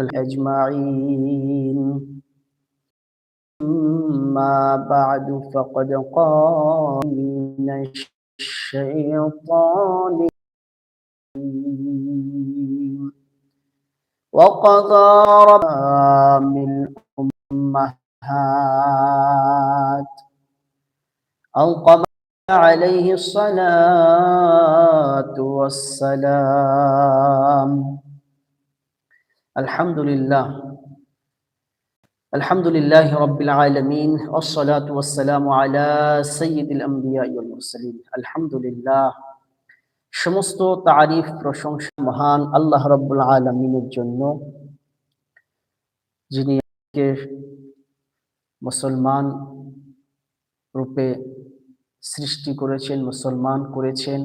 أجمعين أما بعد فقد قال من الشيطان وقضى ربا من أمهات القمر عليه الصلاة والسلام. الحمد لله الحمد لله رب العالمين والصلاة والسلام على سيد الأنبياء والمرسلين الحمد لله সমস্ত তারিফ প্রশংসা মহান আল্লাহ রব্বুল আলমিনের জন্য যিনি মুসলমান রূপে সৃষ্টি করেছেন মুসলমান করেছেন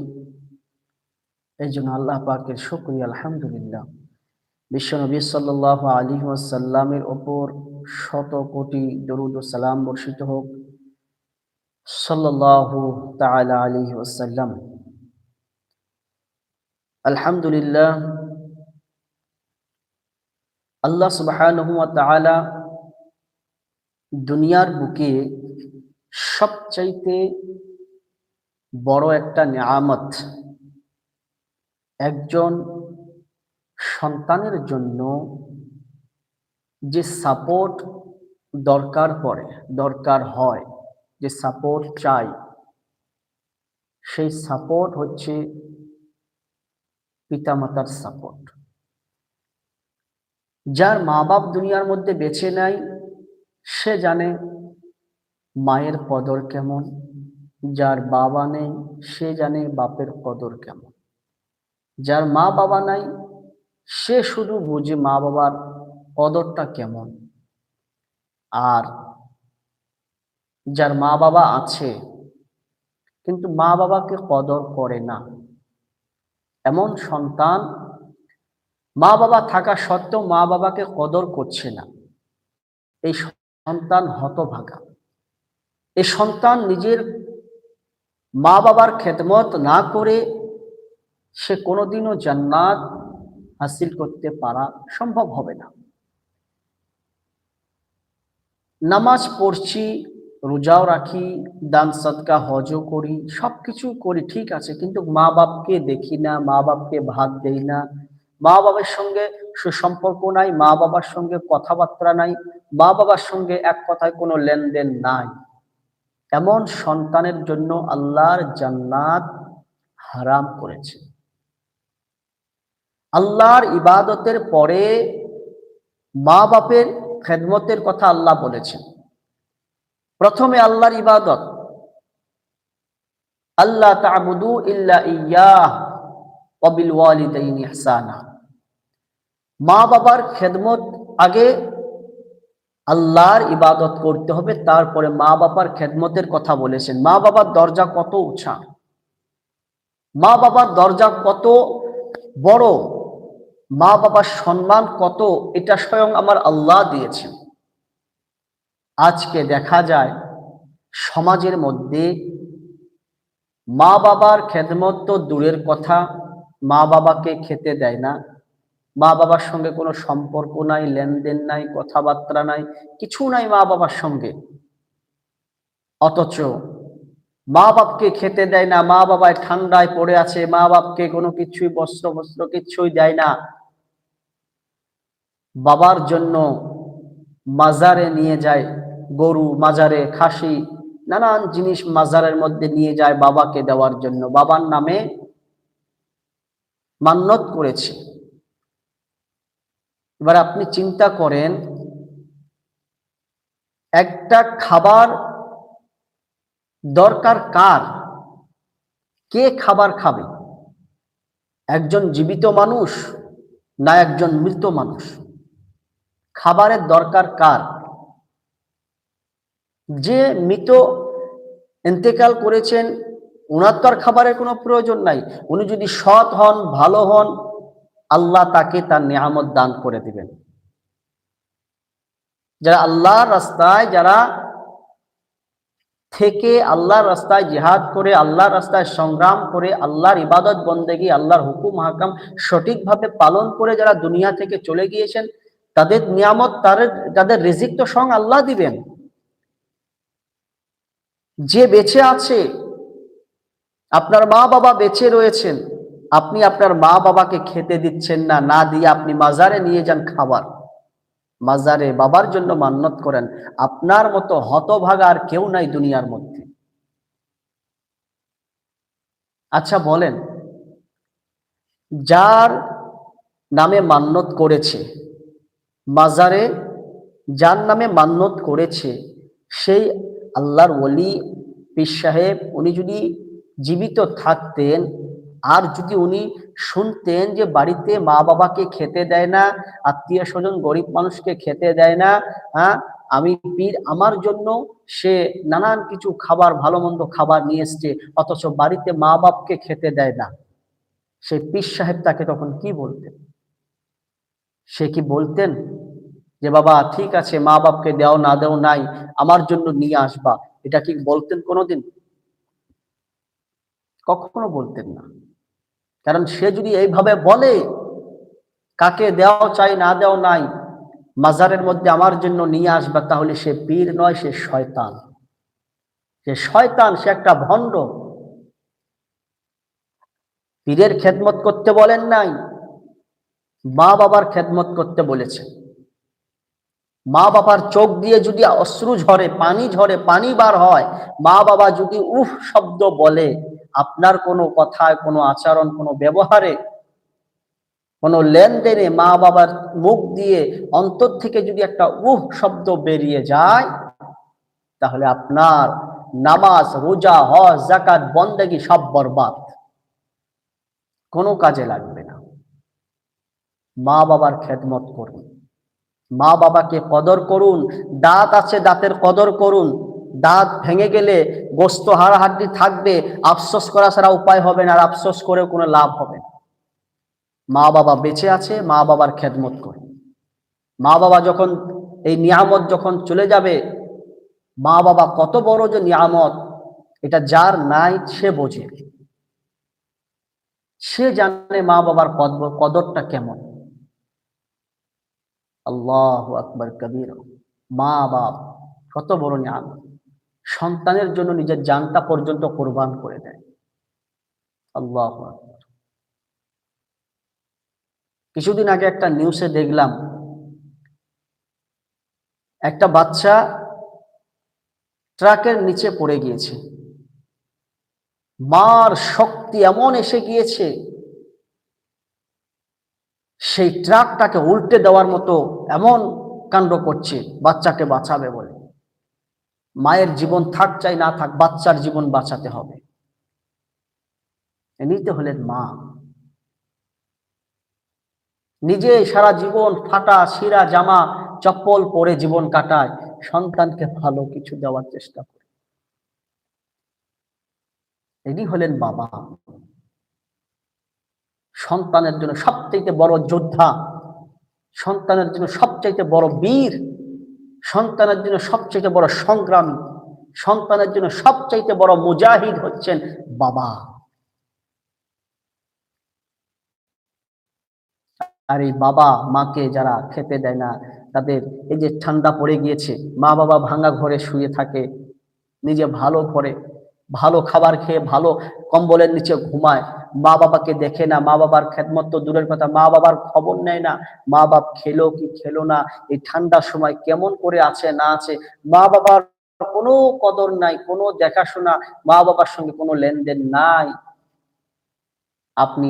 এই জন্য আল্লাহ পাকের শুক্রিয়া আলহামদুলিল্লাহ বিশ্বনবী সাল্লাহ আলী ওয়াসাল্লামের ওপর শত কোটি দরুদ সালাম বর্ষিত হোক। সাল্লাহ তালা আলী ওয়াসাল্লাম। আলহামদুলিল্লাহ, আল্লাহ সুবাহ দুনিয়ার বুকে সবচাইতে বড় একটা নিয়ামত, একজন সন্তানের জন্য যে সাপোর্ট দরকার পড়ে, দরকার হয়, যে সাপোর্ট চাই, সেই সাপোর্ট হচ্ছে পিতামাতার সাপোর্ট যার মা বাপ দুনিয়ার মধ্যে বেছে নেয়, সে জানে মায়ের কদর কেমন, যার বাবা নেই, সে জানে বাপের কদর কেমন। যার মা বাবা নাই সে শুধু বুঝে মা বাবার কদরটা কেমন। আর যার মা বাবা আছে, কিন্তু মা বাবাকে কদর করে না। এমন সন্তান মা বাবা থাকা সত্ত্বেও মা বাবাকে কদর করছে না। এই সন্তান হতভাগা। এই সন্তান নিজের মা বাবার খেদমত না করে সে কোনোদিনও জান্নাত হাসিল করতে পারা সম্ভব হবে না। নামাজ পড়ছি, রোজাও রাখি, দান সৎকা, হজও করি সব কিছু করি, ঠিক আছে, কিন্তু মা বাপকে দেখি না, মা বাপকে ভাত দেই না। মা বাবার সঙ্গে সুসম্পর্ক নাই, মা বাবার সঙ্গে কথাবার্তা নাই, মা বাবার সঙ্গে এক কথায় কোনো লেনদেন নাই। এমন সন্তানের জন্য আল্লাহর জান্নাত হারাম করেছে। আল্লাহর ইবাদতের পরে মা বাপের খেদমতের কথা আল্লাহ বলেছেন। প্রথমে আল্লাহর ইবাদত। আল্লাহ তাবুদু ইল্লা ইয়াহ মা বাবার খেদমত আগে আল্লাহর ইবাদত করতে হবে, তারপরে মা বাবার খেদমতের কথা বলেছেন। মা বাবার দরজা কত উঁচা? মা বাবার দরজা কত বড়? মা বাবার সম্মান কত, এটা স্বয়ং আমার আল্লাহ দিয়েছেন। আজকে দেখা যায়, সমাজের মধ্যে মা বাবার খেদমত তো দূরের কথা মা বাবাকে খেতে দেয় না। মা বাবার সঙ্গে কোনো সম্পর্ক নাই, লেনদেন নাই, কথাবার্তা নাই, কিছু নাই মা বাবার সঙ্গে। অথচ মা বাপকে খেতে দেয় না মা বাবায় ঠান্ডায় পড়ে আছে মা বাপকে কোনো কিছুই বস্ত্র বস্ত্র কিছুই দেয় না। বাবার জন্য মাজারে নিয়ে যায়, গরু, মাজারে খাসি, নানান জিনিস মাজারের মধ্যে নিয়ে যায় বাবাকে দেওয়ার জন্য। বাবার নামে মান্যত করেছে। এবার আপনি চিন্তা করেন, একটা খাবার দরকার কার? কে খাবার খাবে? একজন জীবিত মানুষ না একজন মৃত মানুষ? খাবারের দরকার কার? যে মৃত এন্তেকাল করেছেন আর খাবারের কোনো প্রয়োজন নাই। উনি যদি সৎ হন, ভালো হন, আল্লাহ তাকে তার নিয়ামত দান করে দিবেন। যারা আল্লাহর রাস্তায়, যারা থেকে আল্লাহর রাস্তায় জিহাদ করে, আল্লাহর রাস্তায় সংগ্রাম করে, আল্লাহর ইবাদত বন্দেগি, আল্লাহর হুকুম হাকাম সঠিকভাবে পালন করে যারা দুনিয়া থেকে চলে গিয়েছেন তাদের নিয়ামত, তাদের তাদের রিজিক তো স্বয়ং আল্লাহ দিবেন। যে বেঁচে আছে, আপনার মা বাবা বেঁচে রয়েছেন, আপনি আপনার মা বাবাকে খেতে দিচ্ছেন না না দিয়ে আপনি মাজারে নিয়ে যান খাবার। মাজারে বাবার জন্য মান্নত করেন, আপনার মতো হতভাগা আর কেউ নাই দুনিয়ার মধ্যে। আচ্ছা বলেন, যার নামে মান্নত করেছে মাজারে যার নামে মান্নত করেছে, সেই আল্লাহর ওলি পীর সাহেব, উনি যদি জীবিত থাকতেন, আর যদি উনি শুনতেন যে বাড়িতে মা বাবাকে খেতে দেয় না, আত্মীয় স্বজন গরিব মানুষকে খেতে দেয় না হ্যাঁ আমি পীর, আমার জন্য সে নানান কিছু খাবার, ভালো মন্দ খাবার নিয়ে এসছে, অথচ বাড়িতে মা বাপকে খেতে দেয় না। সে পীর সাহেব তাকে তখন কি বলতেন? সে কি বলতেন? যে, বাবা, ঠিক আছে মা বাপকে দেও, না দেও, নাই, আমার জন্য নিয়ে আসবা। এটা কি বলতেন কোনোদিন? কখনো বলতেন না। কারণ সে যদি এইভাবে বলে, কাকে দেওয়া চাই, না দেও নাই, মাজারের মধ্যে আমার জন্য নিয়ে আসবা, তাহলে সে পীর নয়, সে শয়তান। সে শয়তান, সে একটা ভণ্ড। পীরের খেদমত করতে বলেন নাই মা বাবার খেদমত করতে বলেছে মা বাবার চোখ দিয়ে যদি অশ্রু ঝরে, পানি ঝরে, পানি বার হয়, মা বাবা যদি উফ শব্দ বলে, আপনার কোনো কথায়, কোনো আচরণ, কোনো ব্যবহারে, কোনো লেনদেনে মা বাবার মুখ দিয়ে অন্তর থেকে যদি একটা উহ শব্দ বেরিয়ে যায়, তাহলে আপনার নামাজ, রোজা, হজ জাকাত বন্দেগি সব বরবাদ। কোনো কাজে লাগবে না। মা বাবার খেদমত করুন। মা বাবাকে কদর করুন, দাঁত আছে দাঁতের কদর করুন। দাঁত ভেঙে গেলে গোস্ত হাড়াহাড্ডি থাকবে, আফসোস করা ছাড়া উপায় হবে না, আর আফসোস করেও কোনো লাভ হবে না। মা বাবা বেঁচে আছে মা বাবার খেদমত করে। মা বাবা যখন এই নিয়ামত যখন চলে যাবে মা বাবা কত বড় যে নিয়ামত, এটা যার নাই সে বোঝে। সে জানে মা বাবার কদরটা কেমন। আল্লাহ আকবর কবির। মা বাপ, কত বড় নিয়ামত সন্তানের জন্য নিজের জানটা পর্যন্ত কোরবান করে দেয়। আল্লাহ কিছুদিন আগে একটা নিউজে দেখলাম, একটা বাচ্চা ট্রাকের নিচে পড়ে গিয়েছে। মার শক্তি এমন এসে গিয়েছে সেই ট্রাকটাকে উল্টে দেওয়ার মতো এমন কাণ্ড করছে, বাচ্চাকে বাঁচাবে বলে। মায়ের জীবন থাক চাই না থাক, বাচ্চার জীবন বাঁচাতে হবে। নিতে হলেন মা। নিজে সারা জীবন ফাটা, শিরা, জামা, চপ্পল পরে জীবন কাটায়, সন্তানকে ভালো কিছু দেওয়ার চেষ্টা করে। ইনি হলেন বাবা। সন্তানের জন্য সবচাইতে বড় যোদ্ধা, সন্তানের জন্য সবচাইতে বড় বীর, সন্তানের জন্য সবচাইতে বড় সংগ্রামী, সন্তানের জন্য সবচাইতে বড় মুজাহিদ হচ্ছেন বাবা। আর এই বাবা মাকে যারা খেতে দেয় না, তাদের এই যে ঠান্ডা পড়ে গিয়েছে মা বাবা ভাঙা ঘরে শুয়ে থাকে, নিজে ভালো করে ভালো খাবার খেয়ে ভালো কম্বলের নিচে ঘুমায়। মা বাবাকে দেখে না, মা বাবার খেদমত তো দূরের কথা, মা বাবার খবর নেয় না, মা বাপ খেলো কি খেলো না, এই ঠান্ডার সময় কেমন করে আছে না আছে, মা বাবার কোনো কদর নাই, কোনো দেখাশোনা, মা বাবার সঙ্গে কোনো লেনদেন নাই। আপনি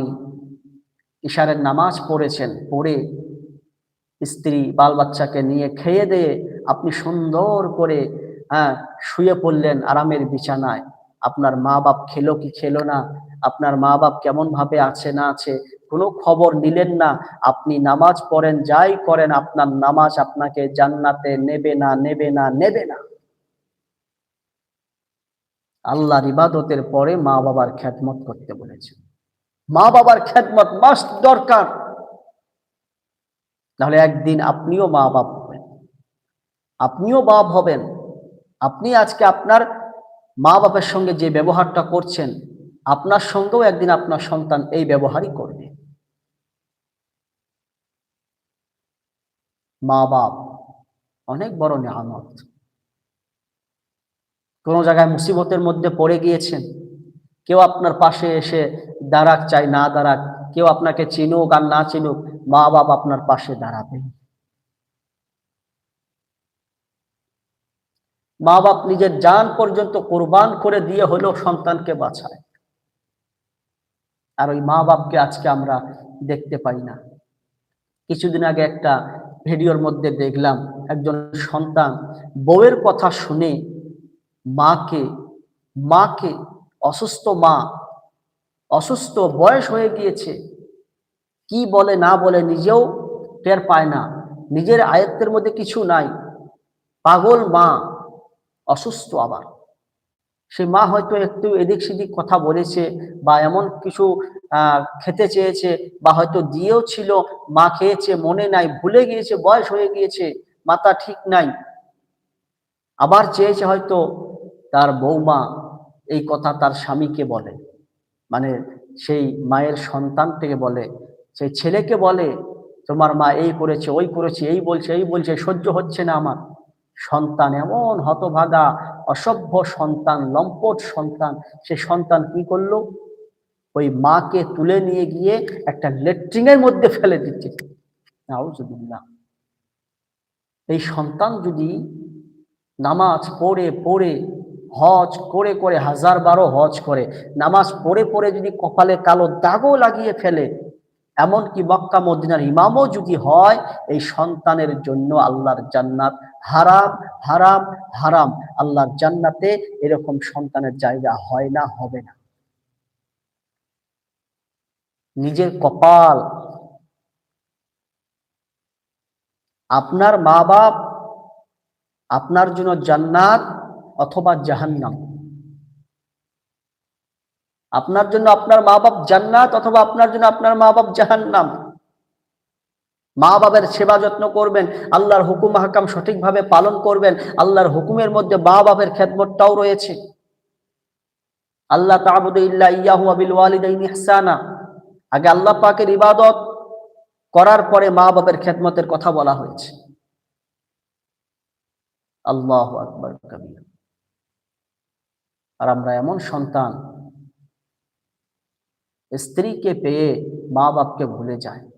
ইশারের নামাজ পড়েছেন, পড়ে স্ত্রী বাল বাচ্চাকে নিয়ে খেয়ে দিয়ে আপনি সুন্দর করে হ্যাঁ শুয়ে পড়লেন আরামের বিছানায়। আপনার মা বাপ খেলো কি খেলো না? আপনার মা বাপ কেমন ভাবে আছে না আছে? কোনো খবর নিলেন না? আপনি নামাজ পড়েন, যাই করেন, আপনার নামাজ আপনাকে জান্নাতে নেবে না নেবে না নেবে না। আল্লাহর ইবাদতের পরে মা বাবার খ্যাতমত করতে বলেছে। মা বাবার খ্যাতমত মাস্ট দরকার। তাহলে একদিন আপনিও মা বাপ হবেন। আপনিও বাপ হবেন। আপনি আজকে আপনার মা বাপের সঙ্গে যে ব্যবহারটা করছেন, আপনার সঙ্গেও একদিন আপনার সন্তান এই ব্যবহারই করবে। মা বাপ অনেক বড় নেহামত কোনো জায়গায় মুসিবতের মধ্যে পড়ে গিয়েছেন, কেউ আপনার পাশে এসে দাঁড়াক চাই, না দাঁড়াক, কেউ আপনাকে চিনুক আর না চিনুক, মা বাপ আপনার পাশে দাঁড়াবে মা বাপ নিজের যান পর্যন্ত কোরবান করে দিয়ে হলেও সন্তানকে বাঁচায়। আর ওই মা বাপকে আজকে আমরা দেখতে পাই না। কিছুদিন আগে একটা ভিডিওর মধ্যে দেখলাম, একজন সন্তান বউয়ের কথা শুনে মাকে মাকে অসুস্থ মা, অসুস্থ বয়স হয়ে গিয়েছে, কি বলে না বলে নিজেও টের পায় না। নিজের আয়ত্তের মধ্যে কিছু নাই। পাগল মা অসুস্থ আবার। সে মা হয়তো একটু এদিক সেদিক কথা বলেছে বা এমন কিছু খেতে চেয়েছে বা হয়তো দিয়েও ছিল, মা খেয়েছে, মনে নাই, ভুলে গিয়েছে, বয়স হয়ে গিয়েছে মাতা ঠিক নাই। আবার চেয়েছে হয়তো তার বৌমা এই কথা তার স্বামীকে বলে। মানে সেই মায়ের সন্তান থেকে বলে, সেই ছেলেকে বলে, তোমার মা এই করেছে, ওই করেছে, এই বলছে এই বলছে, সহ্য হচ্ছে না আমার। সন্তান, এমন হতভাগা, অসভ্য সন্তান, লম্পট সন্তান, সে সন্তান কি করল? ওই মাকে তুলে নিয়ে গিয়ে একটা লেট্রিনের মধ্যে ফেলে দিচ্ছে। এই সন্তান যদি নামাজ পড়ে পড়ে, হজ করে করে, হাজার বারো হজ করে, নামাজ পড়ে পড়ে যদি কপালে কালো দাগও লাগিয়ে ফেলে এমনকি মক্কা, মদিনার ইমামও যদি হয়, এই সন্তানের জন্য আল্লাহর জান্নাত হারাম হারাম হারাম। আল্লাহর জান্নাতে এরকম সন্তানের জায়গা হয় না, হবে না। নিজের কপাল, আপনার মা বাপ আপনার জন্য জান্নাত অথবা জাহান্নাম। আপনার জন্য আপনার মা বাপ জান্নাত অথবা আপনার জন্য আপনার মা বাপ জাহান্নাম। মা বাবার সেবা যত্ন করবেন, আল্লাহর হুকুম হাকাম সঠিকভাবে পালন করবেন, আল্লাহর হুকুমের মধ্যে মা বাপের খেদমতটাও রয়েছে। আল্লাহ তাবুদু ইয়াহু আবিল ইহসানা। আগে আল্লাহ পাকের ইবাদত করার পরে মা বাপের খেদমতের কথা বলা হয়েছে। আল্লাহ আর আমরা এমন সন্তান স্ত্রীকে পেয়ে মা বাপকে ভুলে যায়।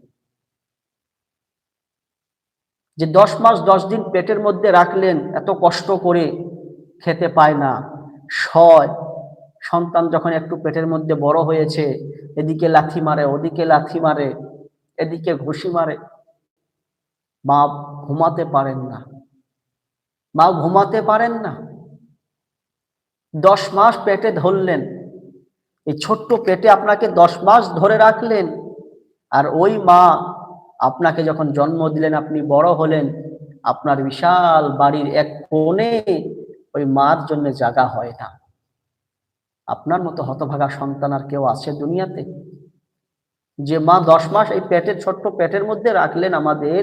যে দশ মাস দশ দিন পেটের মধ্যে রাখলেন, এত কষ্ট করে খেতে পায় না। সয়, সন্তান যখন একটু পেটের মধ্যে বড় হয়েছে, এদিকে লাথি মারে, ওদিকে লাথি মারে, এদিকে ঘুষি মারে, মা ঘুমাতে পারেন না। মা ঘুমাতে পারেন না। দশ মাস পেটে ধরলেন এই ছোট্ট পেটে আপনাকে দশ মাস ধরে রাখলেন, আর ওই মা আপনাকে যখন জন্ম দিলেন, আপনি বড় হলেন, আপনার বিশাল বাড়ির এক কোণে ওই মার জন্য জায়গা হয় না। আপনার মতো হতভাগা সন্তান আর কেউ আছে দুনিয়াতে? যে মা দশ মাস এই পেটের, ছোট্ট পেটের মধ্যে রাখলেন আমাদের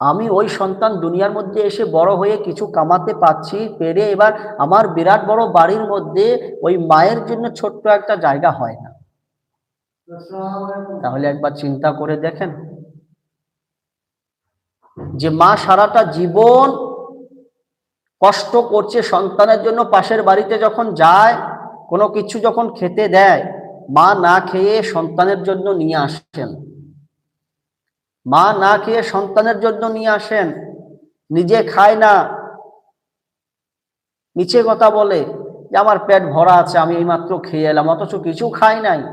আমি ওই সন্তান দুনিয়ার মধ্যে এসে বড় হয়ে কিছু কামাতে পাচ্ছি পেরে এবার আমার বিরাট বড় বাড়ির মধ্যে ওই মায়ের জন্য ছোট্ট একটা জায়গা হয় না। তাহলে একবার চিন্তা করে দেখেন যে মা সারাটা জীবন কষ্ট করছে সন্তানের জন্য, পাশের বাড়িতে যখন যায়, কোনো কিছু যখন খেতে দেয়, মা না খেয়ে সন্তানের জন্য নিয়ে আসেন। মা না খেয়ে সন্তানের জন্য নিয়ে আসেন। নিজে খায় না। নিচে কথা বলে যে, আমার পেট ভরা আছে, আমি এইমাত্র খেয়ে এলাম, অথচ কিছু খাই নাই।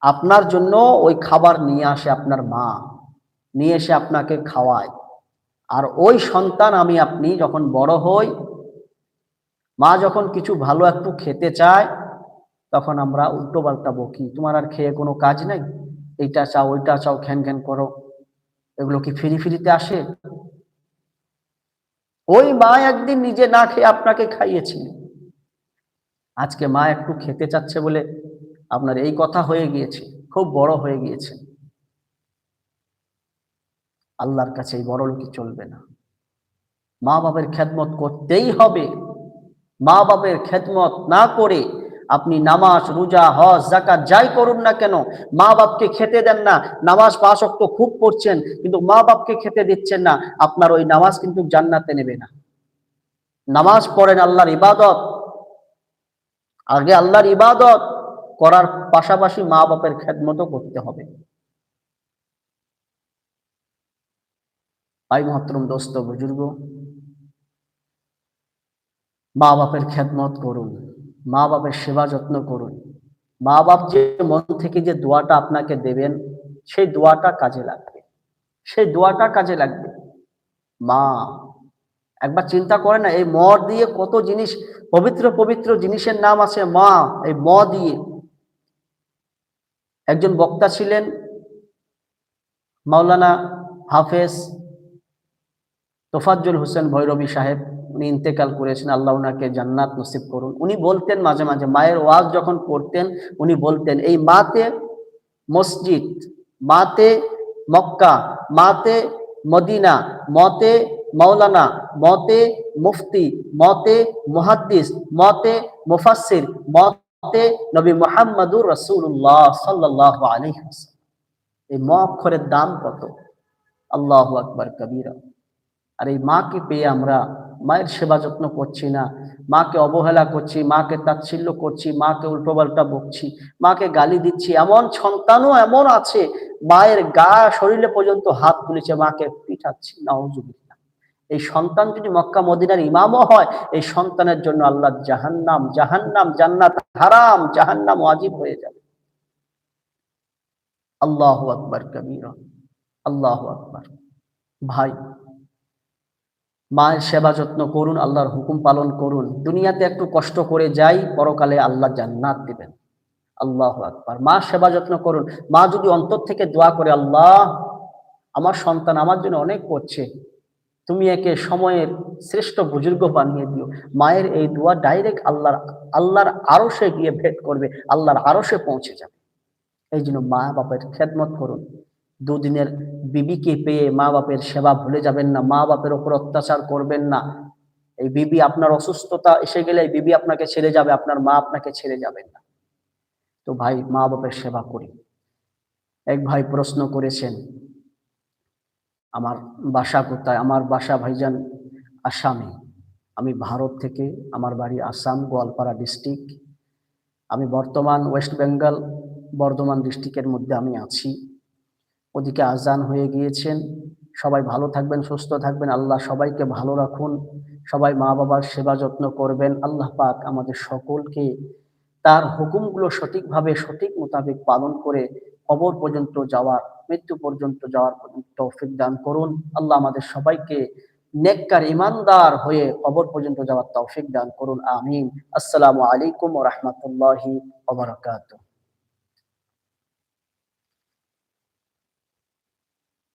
আপনার জন্য ওই খাবার নিয়ে আসে আপনার মা। নিয়ে এসে আপনাকে খাওয়ায়। আর ওই সন্তান আমি, আপনি যখন বড় হই, মা যখন কিছু ভালো একটু খেতে চায়, তখন আমরা উল্টো পাল্টা বকি, তোমার আর খেয়ে কোনো কাজ নাই? এইটা চাও, ওইটা চাও খ্যান খ্যান করো। এগুলো কি ফিরি ফিরিতে আসে? ওই মা একদিন নিজে না খেয়ে আপনাকে খাইয়েছিলেন আজকে মা একটু খেতে চাচ্ছে বলে আপনার এই কথা হয়ে গিয়েছে, খুব বড় হয়ে গিয়েছে। আল্লাহর কাছে এই বড় লোকই চলবে না। মা বাবের খেদমত করতেই হবে। মা বাবের খেদমত না করে আপনি নামাজ, রোজা, হজ জাকাত যাই করুন না কেন, মা বাপকে খেতে দেন না, নামাজ অক্ট খুব পড়ছেন, কিন্তু মা বাপকে খেতে দিচ্ছেন না, আপনার ওই নামাজ কিন্তু জান্নাতে নেবে না। নামাজ পড়েন আল্লাহর ইবাদত। আগে আল্লাহর ইবাদত করার পাশাপাশি মা বাপের খেদমতো করতে হবে। ভাই মহতরম দোস্ত, বুজুর্গ, মা বাপের খেদমত করুন। মা বাপের সেবা যত্ন করুন। মা বাপ যে মন থেকে যে দোয়াটা আপনাকে দেবেন, সেই দোয়াটা কাজে লাগবে। সেই দোয়াটা কাজে লাগবে। মা, একবার চিন্তা করে না, এই ম দিয়ে কত জিনিস, পবিত্র পবিত্র জিনিসের নাম আছে মা, এই ম দিয়ে। একজন বক্তা ছিলেন, মাওলানা হাফেজ তোফাজ্জুল হোসেন ভৈরবী সাহেব। উনি ইন্তেকাল করেছেন, আল্লাহ ওনাকে জান্নাত নসিব করুন। উনি বলতেন মাঝে মাঝে, মায়ের ওয়াজ যখন করতেন উনি বলতেন, এই মাতে মসজিদ, মাতে মক্কা, মাতে মদিনা, মতে মৌলানা মতে মুফতি, মতে মুহাদ্দিস, মতে মুফাসির মতে নবী মোহাম্মদুর রসুল্লাহ সাল্লাহ আলহ এই ম অক্ষরের দাম কত? আল্লাহ আকবর, কবিরা। আর এই মাকে পেয়ে আমরা মায়ের সেবা যত্ন করছি না, মাকে অবহেলা করছি, মাকে তাচ্ছিল্য করছি, মাকে উল্টোপাল্টা বকছি, মাকে গালি দিচ্ছি, এমন সন্তানও এমন আছে, মায়ের গা শরীরে পর্যন্ত হাত তুলেছে, মাকে পিঠাচ্ছি, নাউজুবিল্লাহ। এই সন্তান যদি মক্কা মদিনার ইমামও হয়, এই সন্তানের জন্য আল্লাহ জাহান্নাম জাহান্নাম, জান্নাত হারাম, জাহান্নাম ওয়াজিব হয়ে যাবে। আল্লাহ আকবর, কবির। আল্লাহ আকবর। ভাই মায়ের সেবা যত্ন করুন, আল্লাহর হুকুম পালন করুন। দুনিয়াতে একটু কষ্ট করে যাই, পরকালে আল্লাহ জান্নাত দিবেন। আল্লাহ আকবার। মা সেবা যত্ন করুন। মা যদি অন্তর থেকে দোয়া করে, আল্লাহ, আমার সন্তান আমার জন্য অনেক করছে। তুমি একে সময়ের শ্রেষ্ঠ বুজুর্গ বানিয়ে দিও। মায়ের এই দোয়া ডাইরেক্ট আল্লাহর আল্লাহর আরও সে গিয়ে ভেট করবে। আল্লাহর আরও সে পৌঁছে যাবে। এই জন্য মা বাপের খেদমত করুন। দুদিনের বিবিকে পেয়ে মা বাপের সেবা ভুলে যাবেন না, মা বাপের ওপর অত্যাচার করবেন না। এই বিবি আপনার অসুস্থতা এসে গেলে বিবি আপনাকে ছেড়ে যাবে, আপনার মা আপনাকে ছেড়ে যাবেন না। তো ভাই, মা বাপের সেবা করি। এক ভাই প্রশ্ন করেছেন, আমার বাসা কোথায়? আমার বাসা ভাইজান আসামে। আমি ভারত থেকে, আমার বাড়ি আসাম, গোয়ালপাড়া ডিস্ট্রিক্ট। আমি বর্তমান ওয়েস্ট বেঙ্গল, বর্ধমান ডিস্ট্রিক্টের মধ্যে আমি আছি। ওদিকে আজান হয়ে গিয়েছেন। সবাই ভালো থাকবেন, সুস্থ থাকবেন। আল্লাহ সবাইকে ভালো রাখুন। সবাই মা বাবার সেবা যত্ন করবেন। আল্লাহ পাক আমাদের সকলকে তার হুকুমগুলো সঠিকভাবে, সঠিক মোতাবেক পালন করে কবর পর্যন্ত যাওয়ার, মৃত্যু পর্যন্ত যাওয়ার পর্যন্ত তৌফিক দান করুন। আল্লাহ আমাদের সবাইকে নেককার ইমানদার হয়ে কবর পর্যন্ত যাওয়ার তৌফিক দান করুন। আমিন। আসসালামু আলাইকুম রহমতুল্লাহি